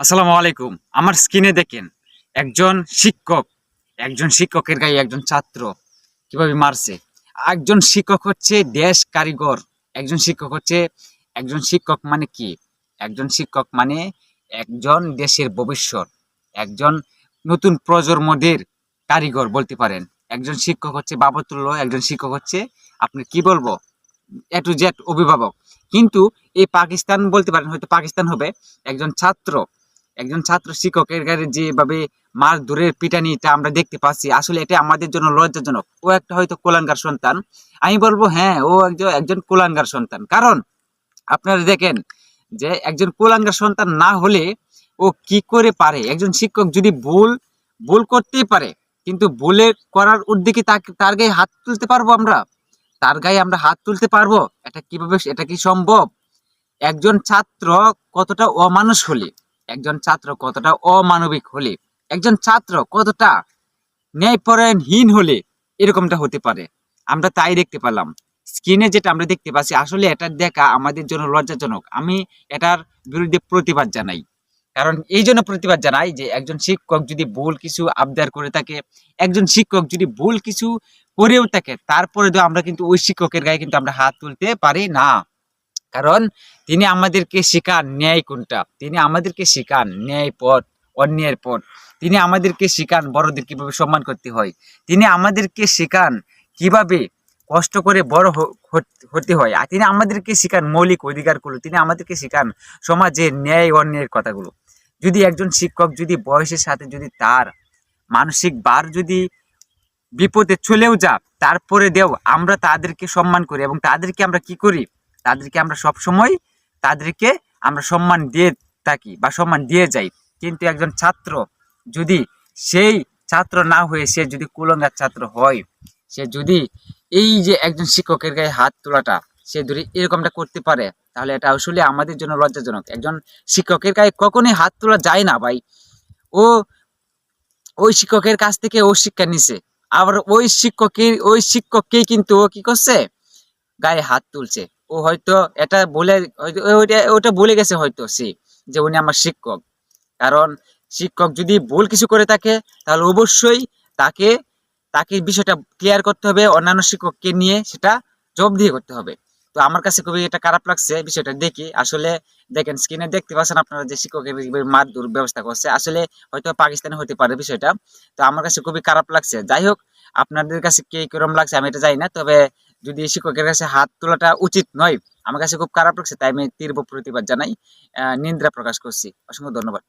আসসালামু আলাইকুম। আমার স্ক্রিনে দেখেন একজন শিক্ষক, একজন শিক্ষকের গায়ে একজন ছাত্র কীভাবে মারছে। একজন শিক্ষক হচ্ছে দেশ কারিগর, একজন শিক্ষক হচ্ছে, একজন শিক্ষক মানে কি? একজন শিক্ষক মানে একজন দেশের ভবিষ্যৎ, একজন নতুন প্রজন্মদের কারিগর বলতে পারেন। একজন শিক্ষক হচ্ছে বাবতুল্য একজন শিক্ষক হচ্ছে, আপনি কি বলব? এ টু জেড অভিভাবক। কিন্তু এই পাকিস্তান বলতে পারেন, হয়তো পাকিস্তান হবে, একজন ছাত্র একজন ছাত্র শিক্ষকের গায়ে যেভাবে মার দূরের পিটানিটা আমরা দেখতে পাচ্ছি। আসলে এটা আমাদের জন্য লজ্জাজনক। ও একটা হয়তো কোলাঙ্গার সন্তান। আমি বলব হ্যাঁ ও একজন একজন কোলাঙ্গার সন্তান। কারণ আপনারা দেখেন যে একজন কোলাঙ্গার সন্তান না হলে ও কি করে পারে? একজন শিক্ষক যদি ভুল ভুল করতেই পারে, কিন্তু ভুলে করার উদ্যোগে তাকে, তার গায়ে হাত তুলতে পারব আমরা? তার গায়ে আমরা হাত তুলতে পারব? এটা কীভাবে, এটা কি সম্ভব? একজন ছাত্র কতটা অমানুষ হলে একজন ছাত্র কতটা অমানবিক হলে, একজন ছাত্র কতটা ন্যায়পরায়ণহীন হলে এরকমটা হতে পারে। আমরা তাই দেখতে পেলাম। স্ক্রিনে যেটা আমরা দেখতে পাচ্ছি, আসলে এটা দেখা আমাদের জন্য লজ্জাজনক। আমি এটার বিরুদ্ধে প্রতিবাদ জানাই। কারণ এই জন্য প্রতিবাদ জানাই যে একজন শিক্ষক যদি ভুল কিছু আবদার করে থাকে, একজন শিক্ষক যদি ভুল কিছু করেও থাকে, তারপরে তো আমরা কিন্তু ওই শিক্ষকের গায়ে কিন্তু আমরা হাত তুলতে পারি না। কারণ তিনি আমাদেরকে শেখান ন্যায় কোনটা। তিনি আমাদেরকে শেখান ন্যায় পথ, অন্যায়ের পথ। তিনি আমাদেরকে শেখান বড়দের কীভাবে সম্মান করতে হয়। তিনি আমাদেরকে শেখান কীভাবে কষ্ট করে বড় হত- হয়। আর তিনি আমাদেরকে শেখান মৌলিক অধিকারগুলো। তিনি আমাদেরকে শেখান সমাজের ন্যায় অন্যায়ের কথাগুলো। যদি একজন শিক্ষক যদি বয়সের সাথে যদি তার মানসিক বার যদি বিপদে চলেও যা তারপরে দেও আমরা তাদেরকে সম্মান করি এবং তাদেরকে আমরা কি করি? তাদেরকে আমরা সব সময় তাদেরকে আমরা সম্মান দিয়ে থাকি বা সম্মান দিয়ে যাই। কিন্তু একজন ছাত্র যদি সেই ছাত্র না হয়ে সে যদি কুলঙ্গার ছাত্র হয়, সে যদি এই যে একজন শিক্ষকের গায়ে হাত তোলাটা সে যদি এরকমটা করতে পারে, তাহলে এটা আসলে আমাদের জন্য লজ্জাজনক। একজন শিক্ষকের গায়ে কখনোই হাত তোলা যায় না ভাই। ও, ওই শিক্ষকের কাছ থেকে ও শিক্ষা নিছে। আবার ওই শিক্ষকের, ওই শিক্ষককেই কিন্তু ও কি করছে? গায়ে হাত তুলছে। ও হয়তো এটা বলে ওইটা- ওটা বলে গেছে হয়তো সে, যে উনি আমার শিক্ষক। কারণ শিক্ষক যদি ভুল কিছু করে থাকে, তাহলে অবশ্যই তাকে তাকে বিষয়টা ক্লিয়ার করতে হবে, অন্যান্য শিক্ষককে নিয়ে সেটা জবাবদিহি করতে হবে। তো আমার কাছে খুবই এটা খারাপ লাগছে বিষয়টা দেখি। আসলে দেখেন স্ক্রিনে দেখতে পাচ্ছেন আপনারা যে শিক্ষকের মারধর ব্যবস্থা করছে। আসলে হয়তো পাকিস্তানে হতে পারে বিষয়টা। তো আমার কাছে খুবই খারাপ লাগছে। যাই হোক, আপনাদের কাছে কে কিরম লাগছে আমি এটা জানি না। তবে যদি শিক্ষকের কাছে হাত তোলাটা উচিত নয় আমার কাছে খুব খারাপ লাগছে তাই আমি তীব্র প্রতিবাদ জানাই আহ, নিন্দা প্রকাশ করছি। অসংখ্য ধন্যবাদ।